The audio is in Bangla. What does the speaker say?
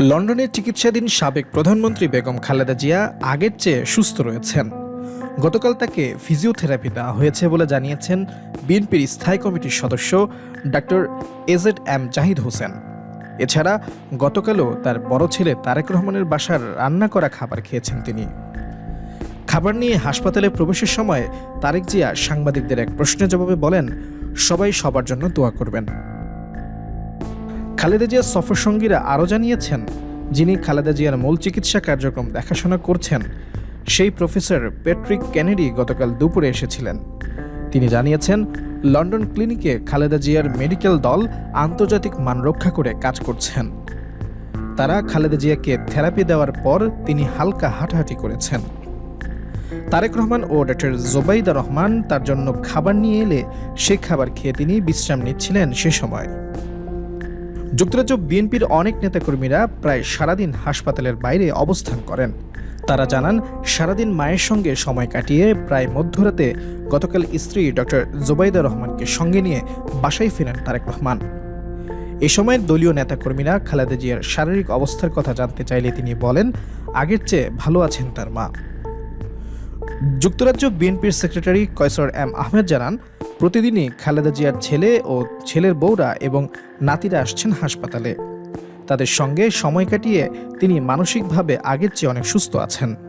লন্ডনে চিকিৎসাধীন সাবেক প্রধানমন্ত্রী বেগম খালেদা জিয়া আগের চেয়ে সুস্থ রয়েছেন। গতকাল তাকে ফিজিওথেরাপি দেওয়া হয়েছে বলে জানিয়েছেন বিএনপির স্থায়ী কমিটির সদস্য doctor AZ M Zahid Hossain. এছাড়া গতকালও তার বড় ছেলে তারেক রহমানের বাসার রান্না করা খাবার খেয়েছেন তিনি। খাবার নিয়ে হাসপাতালে প্রবেশের সময় তারেক জিয়া সাংবাদিকদের এক প্রশ্নের জবাবে বলেন, সবাই সবার জন্য দোয়া করবেন। খালেদা জিয়ার সফর সঙ্গীরা আরও জানিয়েছেন, যিনি খালেদা জিয়ার মূল চিকিৎসা কার্যক্রম দেখাশোনা করছেন, সেই প্রফেসর প্যাট্রিক কেনেডি গতকাল দুপুরে এসেছিলেন। তিনি জানিয়েছেন, লন্ডন ক্লিনিকে খালেদা জিয়ার মেডিকেল দল আন্তর্জাতিক মান রক্ষা করে কাজ করছেন। তারা খালেদা জিয়াকে থেরাপি দেওয়ার পর তিনি হালকা হাঁটাহাঁটি করেছেন। তারেক রহমান ও ডক্টর জোবাইদা রহমান তার জন্য খাবার নিয়ে এলে সে খাবার খেয়ে তিনি বিশ্রাম নিচ্ছিলেন সে সময়। যুক্তরাজ্য বিএনপির অনেক নেতাকর্মীরা প্রায় সারাদিন হাসপাতালের বাইরে অবস্থান করেন। তারা জানান, সারাদিন মায়ের সঙ্গে সময় কাটিয়ে প্রায় মধ্যরাতে গতকাল স্ত্রী ডক্টর জোবাইদা রহমানকে সঙ্গে নিয়ে বাসায় ফেরেন তারেক রহমান। এ সময় দলীয় নেতাকর্মীরা খালেদা জিয়ার শারীরিক অবস্থার কথা জানতে চাইলে তিনি বলেন, আগের চেয়ে ভালো আছেন তার মা। যুক্তরাজ্য বিএনপির সেক্রেটারি কয়সর এম আহমেদ জানান, প্রতিদিনই খালেদা জিয়ার ছেলে ও ছেলের বউরা এবং নাতিরা আসছেন হাসপাতালে। তাদের সঙ্গে সময় কাটিয়ে তিনি মানসিকভাবে আগের চেয়ে অনেক সুস্থ আছেন।